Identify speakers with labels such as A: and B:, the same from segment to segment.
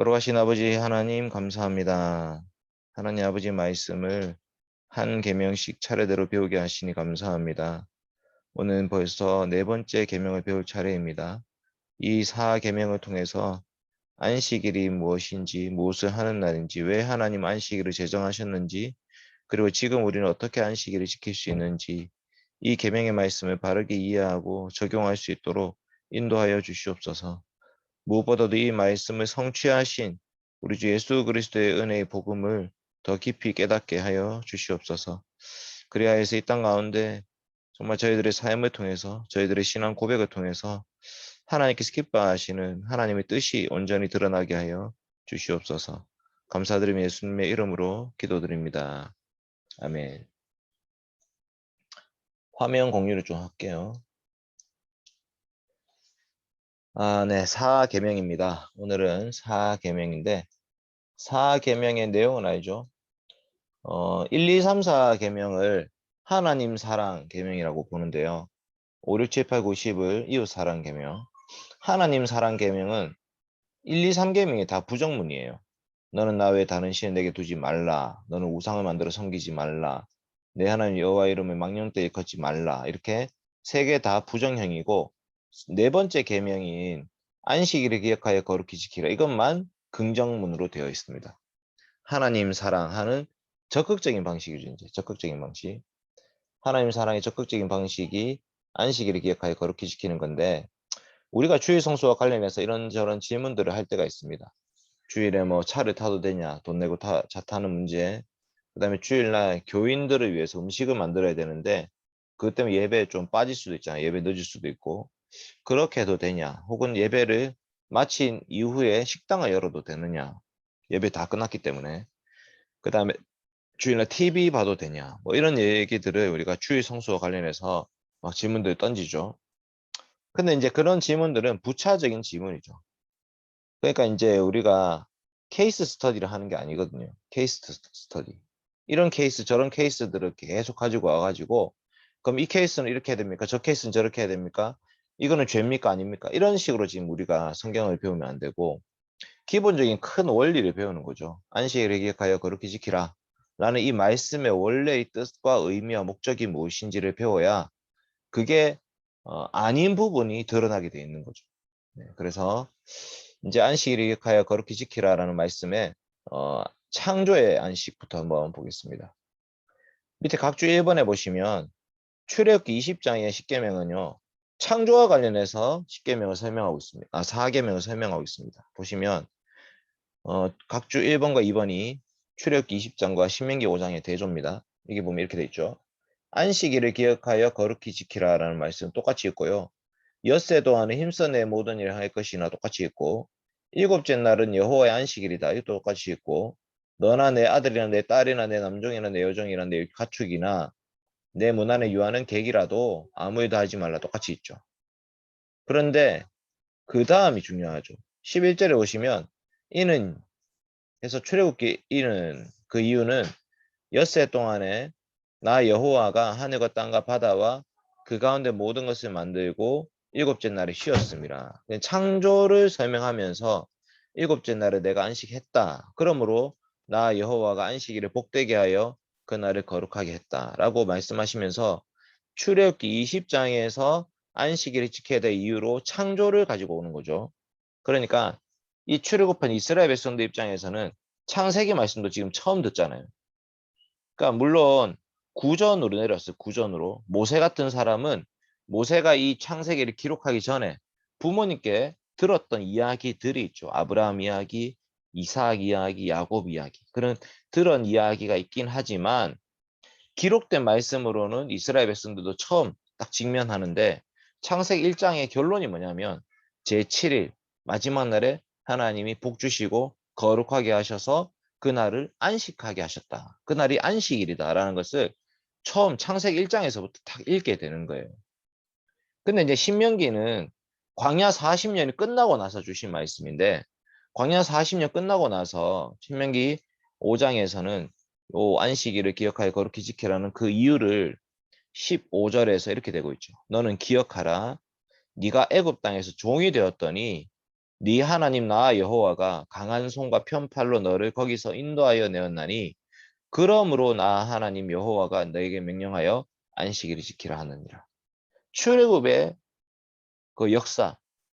A: 걸어가신 아버지 하나님 감사합니다. 하나님 아버지 말씀을 한 계명씩 차례대로 배우게 하시니 감사합니다. 오늘 벌써 네 번째 계명을 배울 차례입니다. 이 사 계명을 통해서 안식일이 무엇인지, 무엇을 하는 날인지, 왜 하나님 안식일을 제정하셨는지, 그리고 지금 우리는 어떻게 안식일을 지킬 수 있는지, 이 계명의 말씀을 바르게 이해하고 적용할 수 있도록 인도하여 주시옵소서. 무엇보다도 이 말씀을 성취하신 우리 주 예수 그리스도의 은혜의 복음을 더 깊이 깨닫게 하여 주시옵소서. 해서 이 땅 가운데 정말 저희들의 삶을 통해서 저희들의 신앙 고백을 통해서 하나님께서 기뻐하시는 하나님의 뜻이 온전히 드러나게 하여 주시옵소서. 감사드리며 예수님의 이름으로 기도드립니다. 아멘. 화면 공유를 좀 할게요. 아, 네, 사계명입니다. 오늘은 사계명인데 사계명의 내용은 알죠? 어, 1, 2, 3, 4계명을 하나님 사랑 계명이라고 보는데요. 5, 6, 7, 8, 9, 10을 이웃 사랑 계명. 하나님 사랑 계명은 1, 2, 3계명이 다 부정문이에요. 너는 나 외에 다른 신을 내게 두지 말라. 너는 우상을 만들어 섬기지 말라. 내 하나님 여호와 이름을 망령되이 걷지 말라. 이렇게 세 개 다 부정형이고 네 번째 계명인 안식일을 기억하여 거룩히 지키라. 이것만 긍정문으로 되어 있습니다. 하나님 사랑하는 적극적인 방식이죠. 이제 적극적인 방식. 하나님 사랑의 적극적인 방식이 안식일을 기억하여 거룩히 지키는 건데 우리가 주일 성수와 관련해서 이런저런 질문들을 할 때가 있습니다. 주일에 뭐 차를 타도 되냐, 돈 내고 타, 차 타는 문제. 그 다음에 주일날 교인들을 위해서 음식을 만들어야 되는데 그것 때문에 예배에 좀 빠질 수도 있잖아요. 예배 늦을 수도 있고 그렇게 해도 되냐? 혹은 예배를 마친 이후에 식당을 열어도 되느냐? 예배 다 끝났기 때문에. 그 다음에 주일날 TV 봐도 되냐? 뭐 이런 얘기들을 우리가 주일 성수와 관련해서 막 질문들 던지죠. 근데 이제 그런 질문들은 부차적인 질문이죠. 그러니까 이제 우리가 케이스 스터디를 하는 게 아니거든요. 케이스 스터디. 이런 케이스, 저런 케이스들을 계속 가지고 와가지고 그럼 이 케이스는 이렇게 해야 됩니까? 저 케이스는 저렇게 해야 됩니까? 이거는 죄입니까? 아닙니까? 이런 식으로 지금 우리가 성경을 배우면 안 되고 기본적인 큰 원리를 배우는 거죠. 안식일을 기억하여 그렇게 지키라. 라는 이 말씀의 원래의 뜻과 의미와 목적이 무엇인지를 배워야 그게 어, 아닌 부분이 드러나게 되어 있는 거죠. 네, 그래서 이제 안식일을 기억하여 거룩히 지키라라는 말씀에 어, 창조의 안식부터 한번 보겠습니다. 밑에 각주 1번에 보시면 출애굽기 20장의 십계명은요. 창조와 관련해서 십계명을 설명하고 있습니다. 아, 4계명을 설명하고 있습니다. 보시면 어, 각주 1번과 2번이 출애굽기 20장과 신명기 5장의 대조입니다. 이게 보면 이렇게 돼 있죠. 안식일을 기억하여 거룩히 지키라라는 말씀 똑같이 있고요. 엿새 동안에 힘써 내 모든 일을 할 것이나 똑같이 있고 일곱째 날은 여호와의 안식일이다. 이것도 똑같이 있고 너나 내 아들이나 내 딸이나 내 남종이나 내 여종이나 내 가축이나 내 문 안에 유하는 객이라도 아무 일도 하지 말라 똑같이 있죠. 그런데 그 다음이 중요하죠. 11절에 오시면 이는 해서 출애굽기 이는 그 이유는 엿새 동안에 나 여호와가 하늘과 땅과 바다와 그 가운데 모든 것을 만들고 일곱째 날에 쉬었습니다. 창조를 설명하면서 일곱째 날에 내가 안식했다. 그러므로 나 여호와가 안식일을 복되게 하여 그 날을 거룩하게 했다라고 말씀하시면서 출애굽기 20장에서 안식일을 지켜야 될 이유로 창조를 가지고 오는 거죠. 그러니까 이 출애굽한 이스라엘 백성들 입장에서는 창세기 말씀도 지금 처음 듣잖아요. 그러니까 물론 구전으로 내렸어요. 구전으로. 모세 같은 사람은 모세가 이 창세기를 기록하기 전에 부모님께 들었던 이야기들이 있죠. 아브라함 이야기, 이삭 이야기, 야곱 이야기. 그런 들은 이야기가 있긴 하지만 기록된 말씀으로는 이스라엘 백성들도 처음 딱 직면하는데 창세기 1장의 결론이 뭐냐면 제7일 마지막 날에 하나님이 복 주시고 거룩하게 하셔서 그날을 안식하게 하셨다. 그날이 안식일이다라는 것을 처음 창세기 1장에서부터 딱 읽게 되는 거예요. 근데 이제 신명기는 광야 40년이 끝나고 나서 주신 말씀인데 광야 40년 끝나고 나서 신명기 5장에서는 요 안식일을 기억하여 거룩히 지키라는 그 이유를 15절에서 이렇게 되고 있죠. 너는 기억하라. 네가 애굽 땅에서 종이 되었더니 네 하나님 나 여호와가 강한 손과 편팔로 너를 거기서 인도하여 내었나니 그러므로 나 하나님 여호와가 너에게 명령하여 안식일을 지키라 하느니라. 출애굽의 그 역사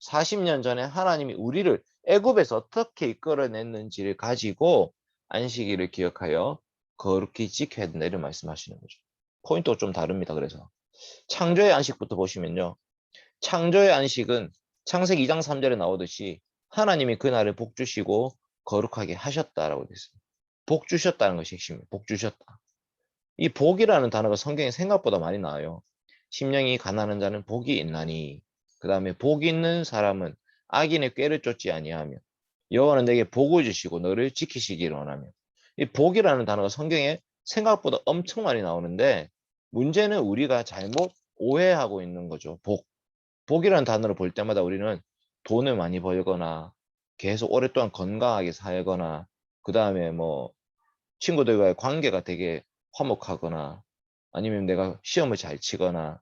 A: 40년 전에 하나님이 우리를 애굽에서 어떻게 이끌어냈는지를 가지고 안식일을 기억하여 거룩히 지켜야 된다 이런 말씀하시는 거죠. 포인트가 좀 다릅니다. 그래서 창조의 안식부터 보시면요. 창조의 안식은 창세기 2장 3절에 나오듯이 하나님이 그날을 복 주시고 거룩하게 하셨다라고 되어 있습니다. 복 주셨다는 것이 핵심이에요. 복 주셨다. 이 복이라는 단어가 성경에 생각보다 많이 나와요. 심령이 가난한 자는 복이 있나니 그 다음에 복 있는 사람은 악인의 꾀를 쫓지 아니하며 여호와는 내게 복을 주시고 너를 지키시기를 원하며 이 복이라는 단어가 성경에 생각보다 엄청 많이 나오는데 문제는 우리가 잘못 오해하고 있는 거죠. 복. 복이라는 단어를 볼 때마다 우리는 돈을 많이 벌거나 계속 오랫동안 건강하게 살거나 그 다음에 뭐 친구들과의 관계가 되게 화목하거나 아니면 내가 시험을 잘 치거나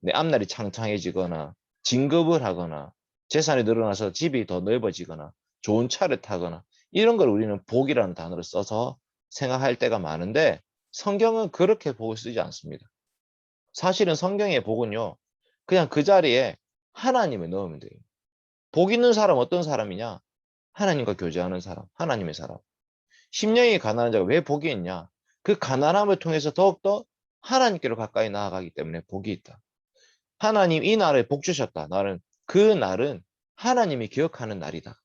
A: 내 앞날이 창창해지거나 진급을 하거나 재산이 늘어나서 집이 더 넓어지거나 좋은 차를 타거나 이런 걸 우리는 복이라는 단어를 써서 생각할 때가 많은데 성경은 그렇게 복을 쓰지 않습니다. 사실은 성경의 복은요. 그냥 그 자리에 하나님을 넣으면 돼요. 복 있는 사람 어떤 사람이냐? 하나님과 교제하는 사람, 하나님의 사람. 심령이 가난한 자가 왜 복이 있냐? 그 가난함을 통해서 더욱더 하나님께로 가까이 나아가기 때문에 복이 있다. 하나님 이 날에 복 주셨다. 나는 그 날은 하나님이 기억하는 날이다.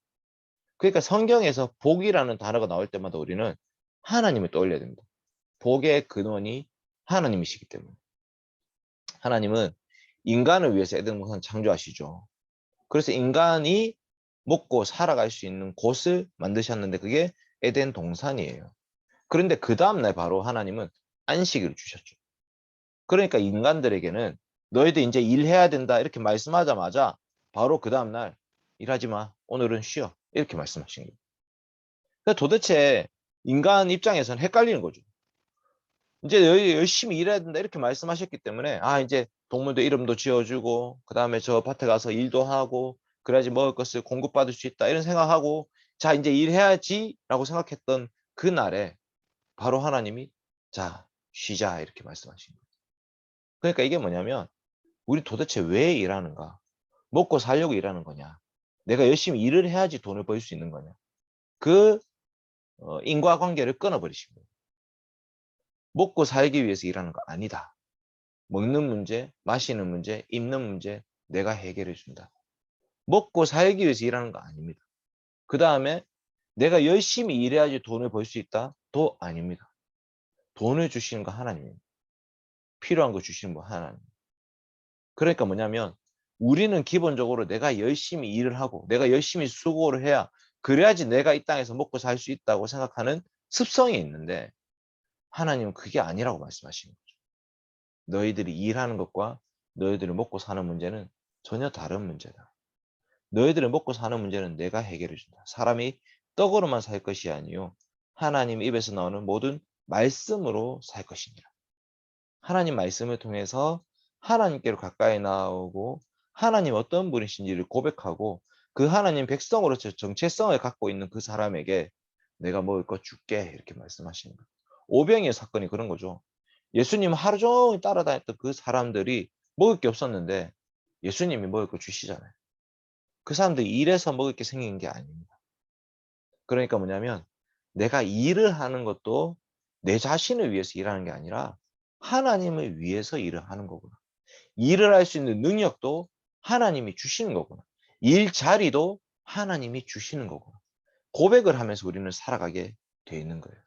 A: 그러니까 성경에서 복이라는 단어가 나올 때마다 우리는 하나님을 떠올려야 됩니다. 복의 근원이 하나님이시기 때문에. 하나님은 인간을 위해서 에덴 동산 창조하시죠. 그래서 인간이 먹고 살아갈 수 있는 곳을 만드셨는데 그게 에덴 동산이에요. 그런데 그 다음날 바로 하나님은 안식일을 주셨죠. 그러니까 인간들에게는 너희들 이제 일해야 된다 이렇게 말씀하자마자 바로 그 다음날 일하지 마. 오늘은 쉬어. 이렇게 말씀하신 거예요. 그러니까 도대체 인간 입장에서는 헷갈리는 거죠. 이제 열심히 일해야 된다 이렇게 말씀하셨기 때문에 아 이제 동물들 이름도 지어주고 그 다음에 저 밭에 가서 일도 하고 그래야지 먹을 것을 공급받을 수 있다 이런 생각하고 자 이제 일해야지 라고 생각했던 그날에 바로 하나님이 자 쉬자 이렇게 말씀하신 거예요. 그러니까 이게 뭐냐면 우리 도대체 왜 일하는가 먹고 살려고 일하는 거냐 내가 열심히 일을 해야지 돈을 벌 수 있는 거냐 그 어, 인과관계를 끊어버리신 거예요. 먹고 살기 위해서 일하는 거 아니다. 먹는 문제, 마시는 문제, 입는 문제 내가 해결해 준다. 먹고 살기 위해서 일하는 거 아닙니다. 그 다음에 내가 열심히 일해야지 돈을 벌 수 있다? 도 아닙니다. 돈을 주시는 거 하나님입니다. 필요한 거 주시는 거 하나님. 그러니까 뭐냐면 우리는 기본적으로 내가 열심히 일을 하고 내가 열심히 수고를 해야 그래야지 내가 이 땅에서 먹고 살 수 있다고 생각하는 습성이 있는데 하나님은 그게 아니라고 말씀하시는 거죠. 너희들이 일하는 것과 너희들이 먹고 사는 문제는 전혀 다른 문제다. 너희들이 먹고 사는 문제는 내가 해결해 준다. 사람이 떡으로만 살 것이 아니요 하나님 입에서 나오는 모든 말씀으로 살 것이니라. 하나님 말씀을 통해서 하나님께로 가까이 나오고 하나님 어떤 분이신지를 고백하고 그 하나님 백성으로서 정체성을 갖고 있는 그 사람에게 내가 먹을 거 줄게 이렇게 말씀하시는 거예요. 오병이의 사건이 그런 거죠. 예수님 하루 종일 따라다녔던 그 사람들이 먹을 게 없었는데 예수님이 먹을 거 주시잖아요. 그 사람들이 일해서 먹을 게 생긴 게 아닙니다. 그러니까 뭐냐면 내가 일을 하는 것도 내 자신을 위해서 일하는 게 아니라 하나님을 위해서 일을 하는 거구나. 일을 할 수 있는 능력도 하나님이 주시는 거구나. 일 자리도 하나님이 주시는 거구나. 고백을 하면서 우리는 살아가게 돼 있는 거예요.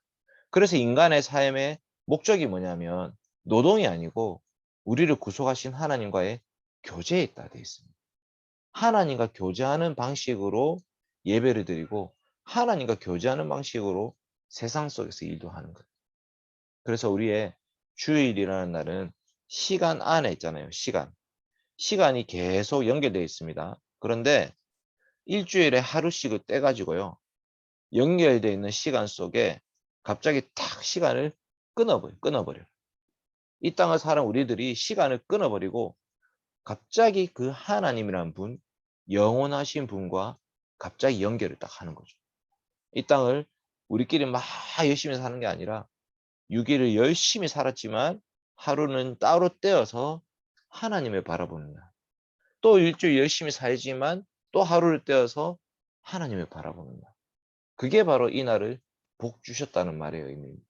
A: 그래서 인간의 삶의 목적이 뭐냐면 노동이 아니고 우리를 구속하신 하나님과의 교제에 있다 돼 있습니다. 하나님과 교제하는 방식으로 예배를 드리고 하나님과 교제하는 방식으로 세상 속에서 일도 하는 거예요. 그래서 우리의 주일이라는 날은 시간 안에 있잖아요. 시간. 시간이 계속 연결되어 있습니다. 그런데 일주일에 하루씩을 떼가지고요. 연결되어 있는 시간 속에 갑자기 탁 시간을 끊어버려, 끊어버려. 이 땅을 사는 우리들이 시간을 끊어버리고 갑자기 그 하나님이란 분, 영원하신 분과 갑자기 연결을 딱 하는 거죠. 이 땅을 우리끼리 막 열심히 사는 게 아니라 6일을 열심히 살았지만 하루는 따로 떼어서 하나님을 날. 또 일주일 열심히 살지만 또 하루를 떼어서 하나님을 날. 그게 바로 이 날을 복 주셨다는 말의 의미입니다.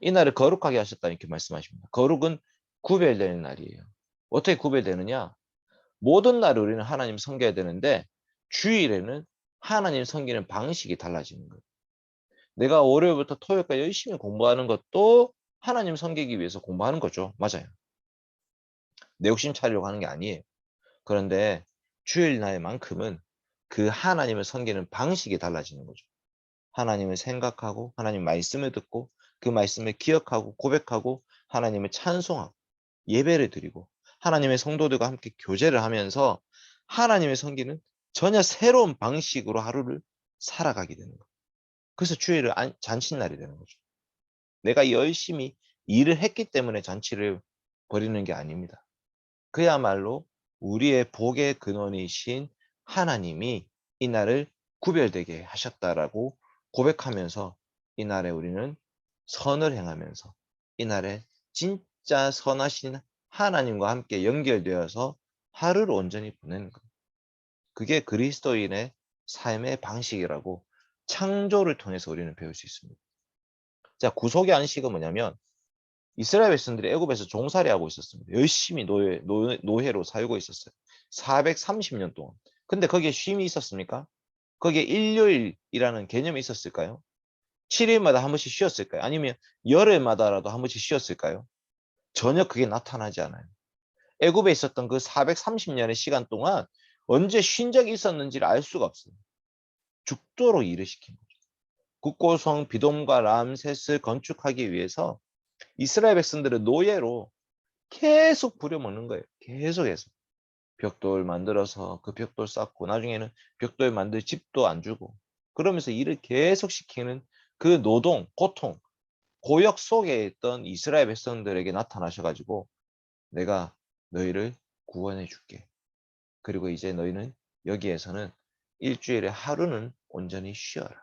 A: 이 날을 거룩하게 하셨다 이렇게 말씀하십니다. 거룩은 구별되는 날이에요. 어떻게 구별되느냐? 모든 날을 우리는 하나님 섬겨야 되는데 주일에는 하나님 섬기는 방식이 달라지는 거예요. 내가 월요일부터 토요일까지 열심히 공부하는 것도 하나님 섬기기 위해서 공부하는 거죠. 맞아요. 내 욕심 차리려고 하는 게 아니에요. 그런데 주일 날만큼은 그 하나님을 섬기는 방식이 달라지는 거죠. 하나님을 생각하고 하나님 말씀을 듣고 그 말씀을 기억하고 고백하고 하나님을 찬송하고 예배를 드리고 하나님의 성도들과 함께 교제를 하면서 하나님의 섬기는 전혀 새로운 방식으로 하루를 살아가게 되는 거예요. 그래서 주일을 잔칫날이 되는 거죠. 내가 열심히 일을 했기 때문에 잔치를 벌이는 게 아닙니다. 그야말로 우리의 복의 근원이신 하나님이 이 날을 구별되게 하셨다라고 고백하면서 이 날에 우리는 선을 행하면서 이 날에 진짜 선하신 하나님과 함께 연결되어서 하루를 온전히 보내는 것. 그게 그리스도인의 삶의 방식이라고 창조를 통해서 우리는 배울 수 있습니다. 자, 구속의 안식은 뭐냐면 이스라엘 백성들이 애굽에서 종살이 하고 있었습니다. 열심히 노예, 노예, 노예로 살고 있었어요. 430년 동안. 근데 거기에 쉼이 있었습니까? 거기에 일요일이라는 개념이 있었을까요? 7일마다 한 번씩 쉬었을까요? 아니면 열흘마다라도 한 번씩 쉬었을까요? 전혀 그게 나타나지 않아요. 애굽에 있었던 그 430년의 시간 동안 언제 쉰 적이 있었는지를 알 수가 없어요. 죽도록 일을 시킨 거죠. 국고성 비돔과 람셋을 건축하기 위해서 이스라엘 백성들은 노예로 계속 부려먹는 거예요. 계속해서. 벽돌 만들어서 그 벽돌 쌓고 나중에는 벽돌 만들 집도 안 주고 그러면서 일을 계속 시키는 그 노동, 고통, 고역 속에 있던 이스라엘 백성들에게 나타나셔가지고 내가 너희를 구원해 줄게. 그리고 이제 너희는 여기에서는 일주일에 하루는 온전히 쉬어라.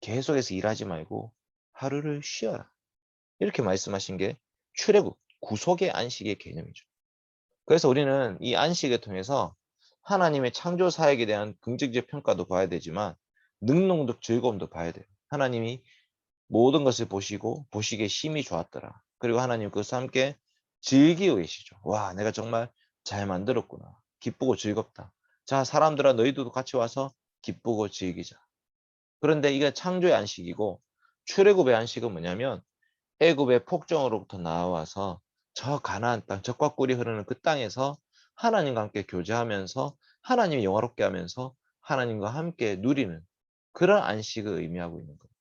A: 계속해서 일하지 말고 하루를 쉬어라. 이렇게 말씀하신 게 출애굽, 구속의 안식의 개념이죠. 그래서 우리는 이 안식을 통해서 하나님의 창조 사역에 대한 긍정적 평가도 봐야 되지만 능동적 즐거움도 봐야 돼요. 하나님이 모든 것을 보시고 보시기에 심히 좋았더라. 그리고 하나님 그것과 함께 즐기고 계시죠. 와, 내가 정말 잘 만들었구나. 기쁘고 즐겁다. 자, 사람들아 너희들도 같이 와서 기쁘고 즐기자. 그런데 이게 창조의 안식이고 출애굽의 안식은 뭐냐면 애굽의 폭정으로부터 나와서 저 가나안 땅, 적과 꿀이 흐르는 그 땅에서 하나님과 함께 교제하면서 하나님이 영화롭게 하면서 하나님과 함께 누리는 그런 안식을 의미하고 있는 거예요.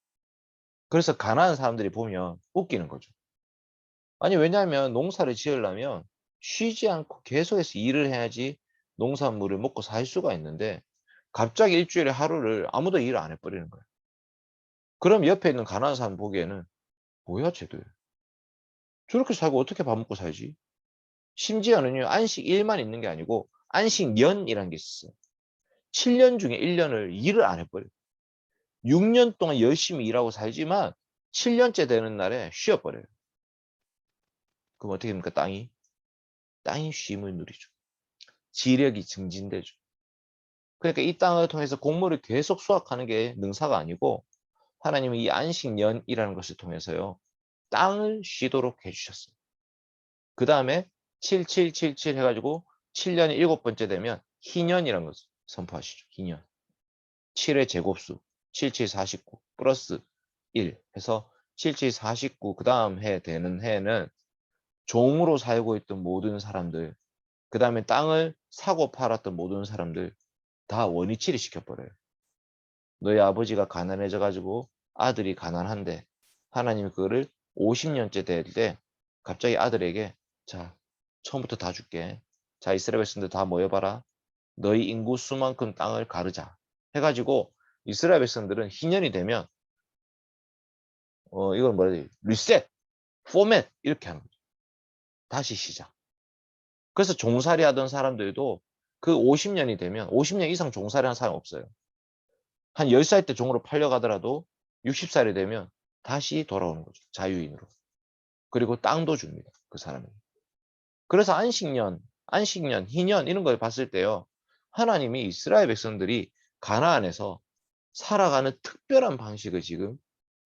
A: 그래서 가난한 사람들이 보면 웃기는 거죠. 아니 왜냐하면 농사를 지으려면 쉬지 않고 계속해서 일을 해야지 농산물을 먹고 살 수가 있는데 갑자기 일주일에 하루를 아무도 일안 해버리는 거예요. 그럼 옆에 있는 가난한 사람 보기에는 뭐야 쟤들 저렇게 살고 어떻게 밥 먹고 살지? 심지어는요 안식 일만 있는 게 아니고 안식년이라는 게 있었어요. 7년 중에 1년을 일을 안 해버려요. 6년 동안 열심히 일하고 살지만 7년째 되는 날에 쉬어버려요. 그럼 어떻게 됩니까? 땅이? 땅이 쉼을 누리죠. 지력이 증진되죠. 그러니까 이 땅을 통해서 곡물을 계속 수확하는 게 능사가 아니고 하나님은 이 안식년이라는 것을 통해서요. 땅을 쉬도록 해주셨어요. 그 다음에 7777 해가지고 7년이 일곱 번째 되면 희년이라는 것을 선포하시죠. 희년. 7의 제곱수 7749 플러스 1 해서 7749 그 다음 해 되는 해는 종으로 살고 있던 모든 사람들 그 다음에 땅을 사고 팔았던 모든 사람들 다 원위치를 시켜버려요. 너희 아버지가 가난해져 가지고 아들이 가난한데 하나님이 그거를 50년째 될 때 갑자기 아들에게 자 처음부터 다 줄게. 자 이스라엘 백성들 다 모여봐라. 너희 인구 수만큼 땅을 가르자. 해가지고 이스라엘 백성들은 희년이 되면 어 이건 뭐라 해야 돼? 리셋, 포맷 이렇게 하는 거죠. 다시 시작. 그래서 종살이 하던 사람들도 그 50년이 되면 50년 이상 종살이 한 사람 없어요. 한 10살 때 종으로 팔려가더라도 60살이 되면 다시 돌아오는 거죠. 자유인으로. 그리고 땅도 줍니다. 그 사람에게. 그래서 안식년, 안식년, 희년 이런 걸 봤을 때요. 하나님이 이스라엘 백성들이 가나안에서 살아가는 특별한 방식을 지금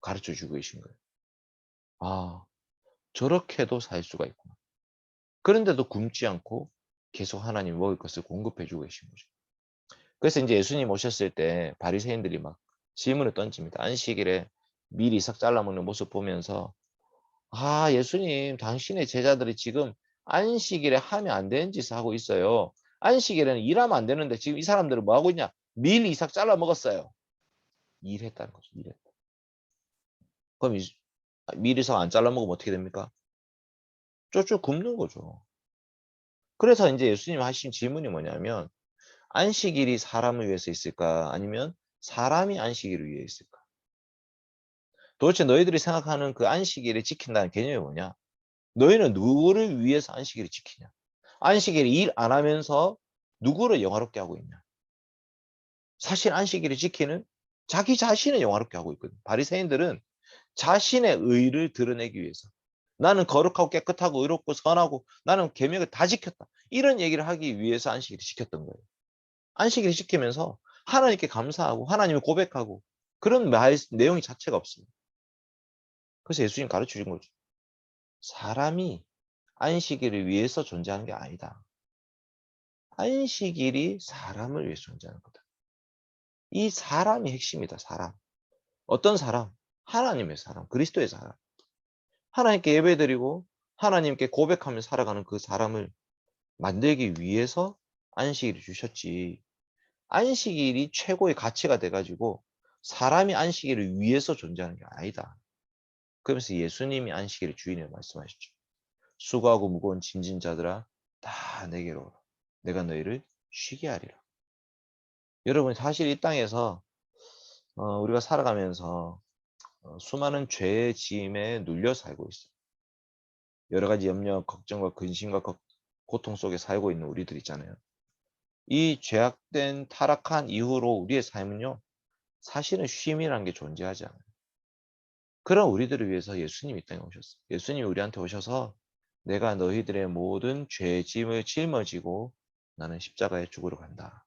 A: 가르쳐 주고 계신 거예요. 아, 저렇게도 살 수가 있구나. 그런데도 굶지 않고 계속 하나님 먹을 것을 공급해 주고 계신 거죠. 그래서 이제 예수님 오셨을 때 바리새인들이 막 질문을 던집니다. 안식일에 미리 싹 잘라먹는 모습 보면서 아 예수님 당신의 제자들이 지금 안식일에 하면 안 되는 짓을 하고 있어요. 안식일에는 일하면 안 되는데 지금 이 사람들은 뭐 하고 있냐? 밀 이삭 잘라 먹었어요. 일했다는 거죠. 일했다. 그럼 이- 밀 이삭 안 잘라 먹으면 어떻게 됩니까? 쫄쫄 굶는 거죠. 그래서 이제 예수님 하신 질문이 뭐냐면 안식일이 사람을 위해서 있을까? 아니면 사람이 안식일을 위해 있을까? 도대체 너희들이 생각하는 그 안식일을 지킨다는 개념이 뭐냐? 너희는 누구를 위해서 안식일을 지키냐? 안식일에 일안 하면서 누구를 영화롭게 하고 있냐? 사실 안식일을 지키는 자기 자신을 영화롭게 하고 있거든. 바리새인들은 자신의 의를 드러내기 위해서 나는 거룩하고 깨끗하고 의롭고 선하고 나는 계명을 다 지켰다. 이런 얘기를 하기 위해서 안식일을 지켰던 거예요. 안식일을 지키면서 하나님께 감사하고 하나님을 고백하고 그런 말 내용이 자체가 없습니다. 그래서 예수님 가르쳐 준 거죠. 사람이 안식일을 위해서 존재하는 게 아니다. 안식일이 사람을 위해서 존재하는 거다. 이 사람이 핵심이다. 사람. 어떤 사람? 하나님의 사람, 그리스도의 사람. 하나님께 예배드리고 하나님께 고백하며 살아가는 그 사람을 만들기 위해서 안식일을 주셨지. 안식일이 최고의 가치가 돼가지고 사람이 안식일을 위해서 존재하는 게 아니다. 그러면서 예수님이 안식일의 주인을 말씀하셨죠. 수고하고 무거운 짐진 자들아 다 내게로 오라. 내가 너희를 쉬게 하리라. 여러분 사실 이 땅에서 어, 우리가 살아가면서 어, 수많은 죄의 짐에 눌려 살고 있어요. 여러 가지 염려, 걱정과 근심과 걱- 고통 속에 살고 있는 우리들 있잖아요. 이 죄악된 타락한 이후로 우리의 삶은요, 사실은 쉼이라는 게 존재하지 않아요. 그런 우리들을 위해서 예수님이 이 땅에 오셨어요. 예수님이 우리한테 오셔서 내가 너희들의 모든 죄 짐을 짊어지고 나는 십자가에 죽으러 간다.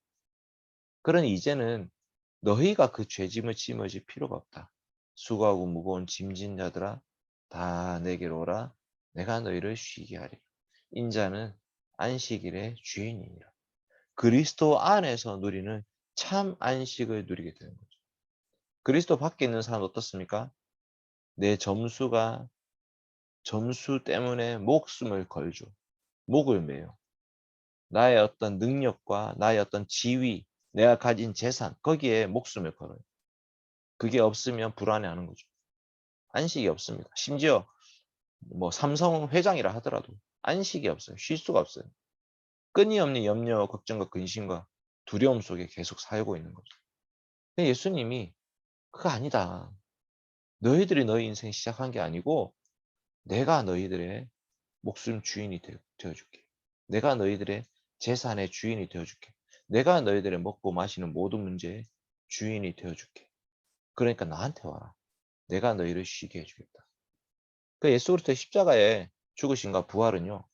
A: 그러니 이제는 너희가 그 죄짐을 짊어질 필요가 없다. 수고하고 무거운 짐진 자들아 다 내게로 오라. 내가 너희를 쉬게 하리라. 인자는 안식일의 주인이니라. 그리스도 안에서 누리는 참 안식을 누리게 되는 거죠. 그리스도 밖에 있는 사람 어떻습니까? 내 점수가 점수 때문에 목숨을 걸죠. 목을 매요. 나의 어떤 능력과 나의 어떤 지위, 내가 가진 재산, 거기에 목숨을 걸어요. 그게 없으면 불안해하는 거죠. 안식이 없습니다. 심지어 뭐 삼성 회장이라 하더라도 안식이 없어요. 쉴 수가 없어요. 끊임없는 염려, 걱정과 근심과 두려움 속에 계속 살고 있는 거죠. 근데 예수님이 그거 아니다. 너희들이 너희 인생 시작한 게 아니고 내가 너희들의 목숨 주인이 되, 되어줄게. 내가 너희들의 재산의 주인이 되어줄게. 내가 너희들의 먹고 마시는 모든 문제의 주인이 되어줄게. 그러니까 나한테 와라. 내가 너희를 쉬게 해주겠다. 그 예수 그리스도의 십자가에 죽으신과 부활은요.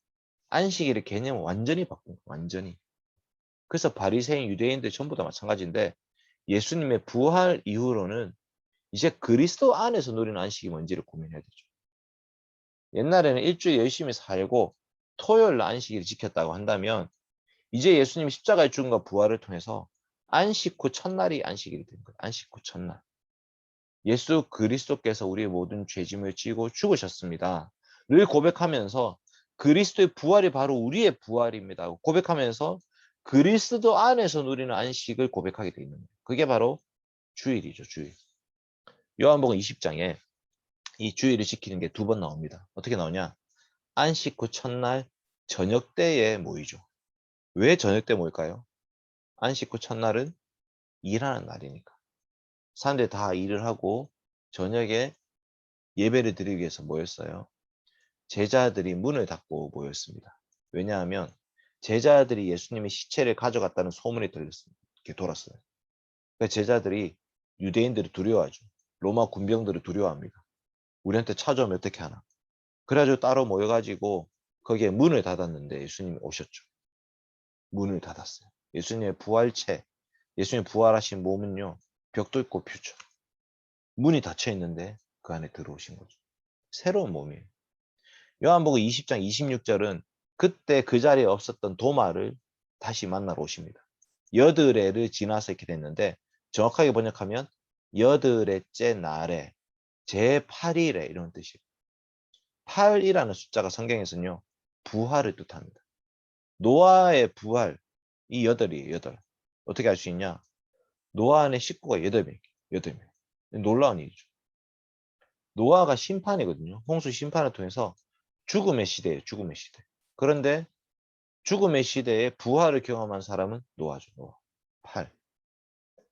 A: 안식일의 개념을 완전히 바꾼 거예요. 완전히. 그래서 바리새인 유대인들 전부 다 마찬가지인데 예수님의 부활 이후로는 이제 그리스도 안에서 누리는 안식이 뭔지를 고민해야 되죠. 옛날에는 일주일 열심히 살고 토요일 날 안식일을 지켰다고 한다면 이제 예수님이 십자가의 죽음과 부활을 통해서 안식 후 첫날이 안식일이 된 거예요. 안식 후 첫날. 예수 그리스도께서 우리의 모든 죄짐을 지고 죽으셨습니다. 를 고백하면서 그리스도의 부활이 바로 우리의 부활입니다. 고백하면서 그리스도 안에서 누리는 안식을 고백하게 되어 있는 거예요. 그게 바로 주일이죠, 주일. 요한복음 20장에 이 주일을 지키는 게 두 번 나옵니다. 어떻게 나오냐? 안식 후 첫날 저녁 때에 모이죠. 왜 저녁 때 모일까요? 안식 후 첫날은 일하는 날이니까. 사람들이 다 일을 하고 저녁에 예배를 드리기 위해서 모였어요. 제자들이 문을 닫고 모였습니다. 왜냐하면 제자들이 예수님의 시체를 가져갔다는 소문이 들렸습니다. 돌았어요. 그 제자들이 유대인들이 두려워하죠. 로마 군병들을 두려워합니다. 우리한테 찾아오면 어떻게 하나. 그래가지고 따로 모여가지고 거기에 문을 닫았는데 예수님이 오셨죠. 문을 닫았어요. 예수님의 부활체, 예수님 부활하신 몸은요, 벽도 있고 퓨죠. 문이 닫혀 있는데 그 안에 들어오신 거죠. 새로운 몸이에요. 요한복음 20장 26절은 그때 그 자리에 없었던 도마를 다시 만나러 오십니다. 여드레를 지나서 이렇게 됐는데 정확하게 번역하면 여드레째 날에 제8일에 이런 뜻이에요. 8이라는 숫자가 성경에서는요. 부활을 뜻합니다. 노아의 부활 이 여덟이에요. 여덟. 어떻게 알 수 있냐? 노아 안에 식구가 여덟 명, 여덟 명. 놀라운 일이죠. 노아가 심판이거든요. 홍수 심판을 통해서 죽음의 시대예요. 죽음의 시대. 그런데 죽음의 시대에 부활을 경험한 사람은 노아죠. 노아. 8.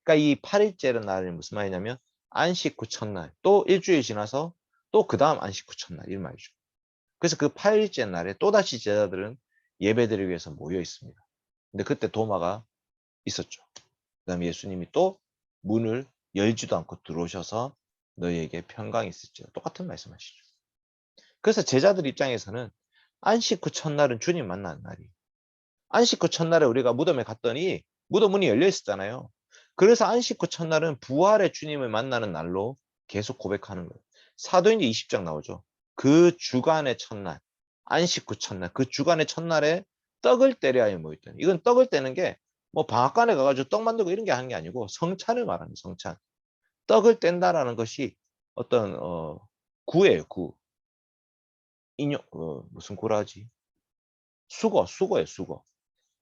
A: 그러니까 이 8일째는 날이 무슨 말이냐면 안식 후 첫날 또 일주일 지나서 또 그 다음 안식 후 첫날 이 말이죠. 그래서 그 8일째 날에 또다시 제자들은 예배드리기 위해서 모여 있습니다. 근데 그때 도마가 있었죠. 그 다음에 예수님이 또 문을 열지도 않고 들어오셔서 너희에게 평강이 있을지 똑같은 말씀하시죠. 그래서 제자들 입장에서는 안식 후 첫날은 주님 만나는 날이. 안식 후 첫날에 우리가 무덤에 갔더니 무덤 문이 열려 있었잖아요. 그래서 안식 후 첫날은 부활의 주님을 만나는 날로 계속 고백하는 거예요. 사도행전 20장 나오죠. 그 주간의 첫날, 안식 후 첫날, 그 주간의 첫날에 떡을 때려 하여 모였더니 이건 떡을 떼는 게 뭐 방앗간에 가가지고 떡 만들고 이런 게 하는 게 아니고 성찬을 말하는 성찬. 떡을 뗀다라는 것이 어떤 어, 구예요, 구. 인용 어, 무슨 구라지? 수거, 수거예요, 수거.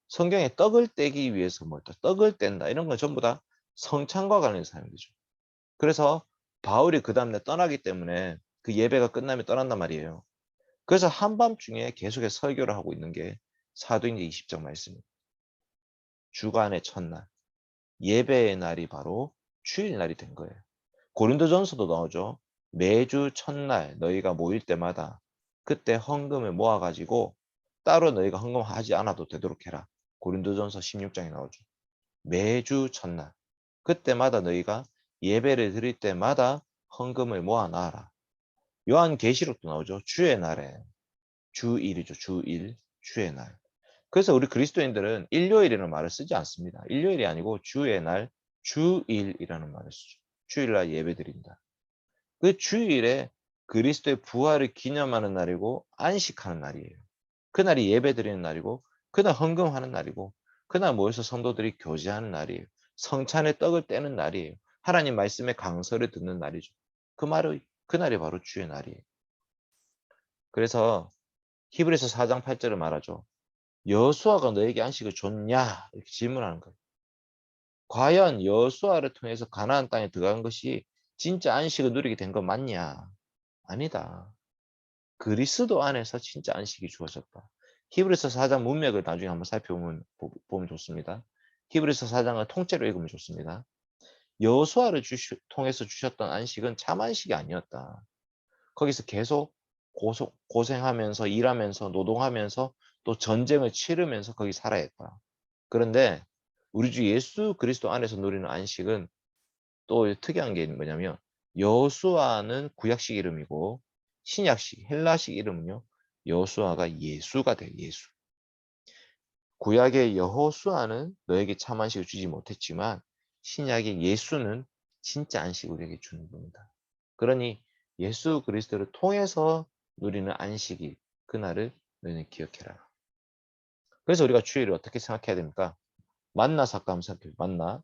A: 성경에 떡을 떼기 위해서 뭐 떡을 뗀다 이런 건 전부 다 성찬과 관련해서 사용되죠. 그래서 바울이 그 다음날 떠나기 때문에 그 예배가 끝나면 떠난단 말이에요. 그래서 한밤중에 계속해서 설교를 하고 있는 게 사도행전 20장 말씀입니다. 주간의 첫날, 예배의 날이 바로 주일날이 된 거예요. 고린도전서도 나오죠. 매주 첫날 너희가 모일 때마다 그때 헌금을 모아가지고 따로 너희가 헌금하지 않아도 되도록 해라. 고린도전서 16장에 나오죠. 매주 첫날 그때마다 너희가 예배를 드릴 때마다 헌금을 모아놔라. 요한 계시록도 나오죠. 주의 날에 주일이죠. 주일, 주의 날. 그래서 우리 그리스도인들은 일요일이라는 말을 쓰지 않습니다. 일요일이 아니고 주의 날, 주일이라는 말을 쓰죠. 주일날 예배 드린다. 그 주일에 그리스도의 부활을 기념하는 날이고 안식하는 날이에요. 그날이 예배드리는 날이고 그날 헌금하는 날이고 그날 모여서 성도들이 교제하는 날이에요. 성찬의 떡을 떼는 날이에요. 하나님 말씀의 강서를 듣는 날이죠. 그 말을 그날이 바로 주의 날이에요. 그래서 히브리서 4장 8절을 말하죠. 여수아가 너에게 안식을 줬냐? 이렇게 질문하는 거예요. 과연 여수아를 통해서 가나안 땅에 들어간 것이 진짜 안식을 누리게 된 거 맞냐? 아니다. 그리스도 안에서 진짜 안식이 주어졌다. 히브리서 4장 문맥을 나중에 한번 살펴보면 보면 좋습니다. 히브리서 4장을 통째로 읽으면 좋습니다. 여수아를 주시, 통해서 주셨던 안식은 참 안식이 아니었다. 거기서 계속 고소, 고생하면서 일하면서 노동하면서 또 전쟁을 치르면서 거기 살아야 했다. 그런데 우리 주 예수 그리스도 안에서 누리는 안식은 또 특이한 게 뭐냐면 여수아는 구약식 이름이고 신약식 헬라식 이름은요 여수아가 예수가 돼 예수. 구약의 여호수아는 너에게 참 안식을 주지 못했지만 신약의 예수는 진짜 안식을 우리에게 주는 겁니다. 그러니 예수 그리스도를 통해서 누리는 안식이 그날을 너희는 기억해라. 그래서 우리가 주일을 어떻게 생각해야 됩니까? 만나서 감사해 만나.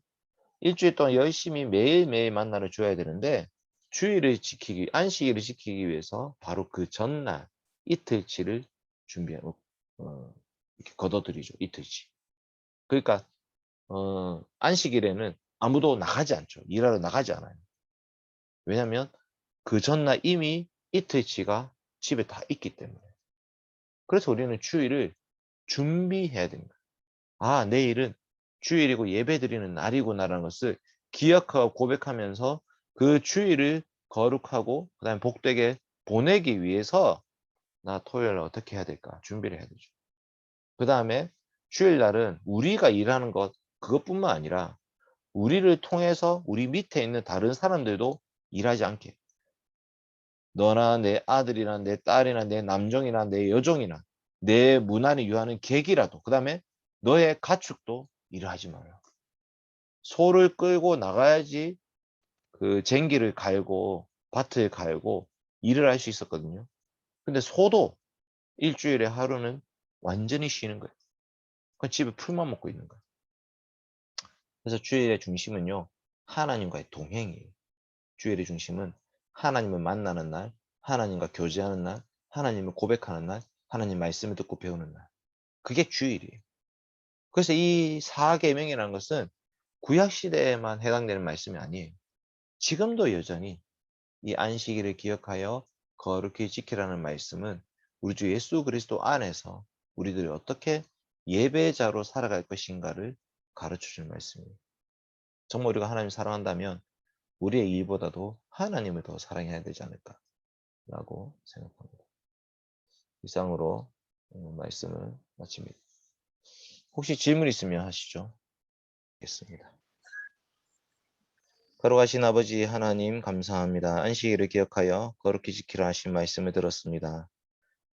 A: 일주일 동안 열심히 매일매일 만나를 줘야 되는데 주일을 지키기, 안식일을 지키기 위해서 바로 그 전날 이틀치를 준비하고 어, 이렇게 걷어들이죠. 이틀치. 그러니까 어, 안식일에는 아무도 나가지 않죠. 일하러 나가지 않아요. 왜냐하면 그 전날 이미 이틀치가 집에 다 있기 때문에. 그래서 우리는 주일을 준비해야 됩니다. 아, 내일은 주일이고 예배 드리는 날이구나라는 것을 기억하고 고백하면서 그 주일을 거룩하고 그 다음에 복되게 보내기 위해서 나 토요일 날 어떻게 해야 될까 준비를 해야 되죠. 그 다음에 주일 날은 우리가 일하는 것 그것뿐만 아니라 우리를 통해서 우리 밑에 있는 다른 사람들도 일하지 않게 너나 내 아들이나 내 딸이나 내 남종이나 내 여종이나 내 문안을 유하는 객이라도 그 다음에 너의 가축도 일을 하지 마라. 소를 끌고 나가야지 그 쟁기를 갈고 밭을 갈고 일을 할 수 있었거든요. 근데 소도 일주일에 하루는 완전히 쉬는 거예요. 그 집에 풀만 먹고 있는 거예요. 그래서 주일의 중심은요. 하나님과의 동행이에요. 주일의 중심은 하나님을 만나는 날, 하나님과 교제하는 날, 하나님을 고백하는 날, 하나님 말씀을 듣고 배우는 날. 그게 주일이에요. 그래서 이 사계명이라는 것은 구약 시대에만 해당되는 말씀이 아니에요. 지금도 여전히 이 안식일을 기억하여 거룩히 지키라는 말씀은 우리 주 예수 그리스도 안에서 우리들이 어떻게 예배자로 살아갈 것인가를 가르쳐 줄 말씀이에요. 정말 우리가 하나님 사랑한다면 우리의 일보다도 하나님을 더 사랑해야 되지 않을까 라고 생각합니다. 이상으로 어, 말씀을 마칩니다. 혹시 질문 있으면 하시죠. 겠습니다. 걸어가신 아버지 하나님 감사합니다. 안식일을 기억하여 거룩히 지키라 하신 말씀을 들었습니다.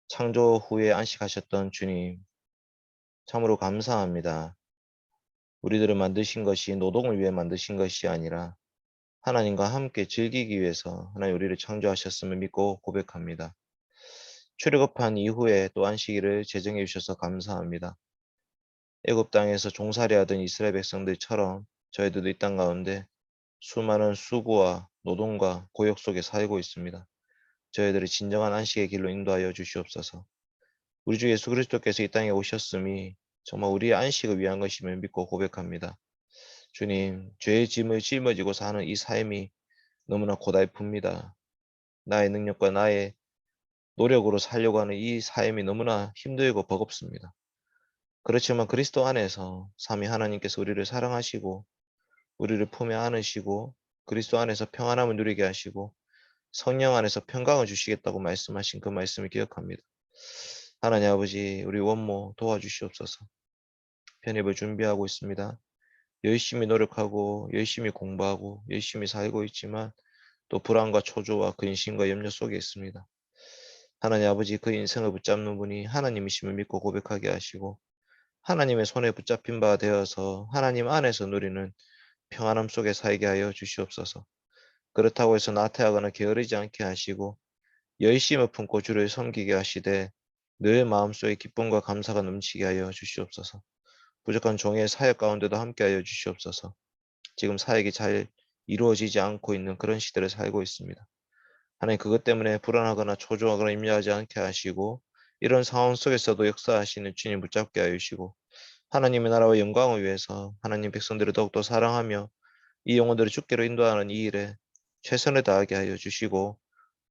A: 창조 후에 안식하셨던 주님 참으로 감사합니다. 우리들을 만드신 것이 노동을 위해 만드신 것이 아니라 하나님과 함께 즐기기 위해서 하나님 우리를 창조하셨음을 믿고 고백합니다. 출애굽한 이후에 또 안식일을 제정해 주셔서 감사합니다. 애굽 땅에서 종살이하던 이스라엘 백성들처럼 저희들도 이 땅 가운데 수많은 수고와 노동과 고역 속에 살고 있습니다. 저희들이 진정한 안식의 길로 인도하여 주시옵소서. 우리 주 예수 그리스도께서 이 땅에 오셨음이 정말 우리의 안식을 위한 것임을 믿고 고백합니다. 주님, 죄의 짐을 짊어지고 사는 이 삶이 너무나 고달픕니다. 나의 능력과 나의 노력으로 살려고 하는 이 삶이 너무나 힘들고 버겁습니다. 그렇지만 그리스도 안에서 삼위 하나님께서 우리를 사랑하시고 우리를 품에 안으시고 그리스도 안에서 평안함을 누리게 하시고 성령 안에서 평강을 주시겠다고 말씀하신 그 말씀을 기억합니다. 하나님 아버지 우리 원모 도와주시옵소서. 편입을 준비하고 있습니다. 열심히 노력하고 열심히 공부하고 열심히 살고 있지만 또 불안과 초조와 근심과 염려 속에 있습니다. 하나님 아버지 그 인생을 붙잡는 분이 하나님이심을 믿고 고백하게 하시고 하나님의 손에 붙잡힌 바 되어서 하나님 안에서 누리는 평안함 속에 살게 하여 주시옵소서. 그렇다고 해서 나태하거나 게으르지 않게 하시고 열심을 품고 주를 섬기게 하시되 늘 마음속에 기쁨과 감사가 넘치게 하여 주시옵소서. 부족한 종의 사역 가운데도 함께 하여 주시옵소서. 지금 사역이 잘 이루어지지 않고 있는 그런 시대를 살고 있습니다. 하나님 그것 때문에 불안하거나 초조하거나 임려하지 않게 하시고 이런 상황 속에서도 역사하시는 주님 붙잡게 하여 주시고 하나님의 나라와 영광을 위해서 하나님 백성들을 더욱더 사랑하며 이 영혼들을 죽게로 인도하는 이 일에 최선을 다하게 하여 주시고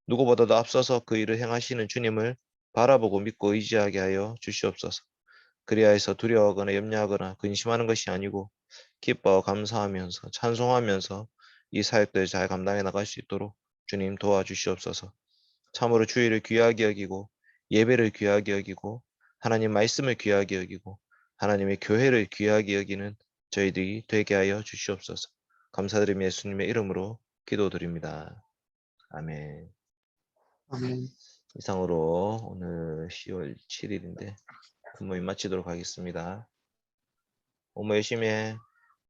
A: 누구보다도 앞서서 그 일을 행하시는 주님을 바라보고 믿고 의지하게 하여 주시옵소서. 그리하여서 두려워하거나 염려하거나 근심하는 것이 아니고 기뻐 감사하면서 찬송하면서 이 사역들을 잘 감당해 나갈 수 있도록 주님 도와주시옵소서. 참으로 주의를 귀하게 여기고 예배를 귀하게 여기고 하나님 말씀을 귀하게 여기고 하나님의 교회를 귀하게 여기는 저희들이 되게 하여 주시옵소서. 감사드리며 예수님의 이름으로 기도드립니다. 아멘.
B: 아멘.
A: 이상으로 오늘 10월 7일인데 근무일 마치도록 하겠습니다. 업무 열심히 해.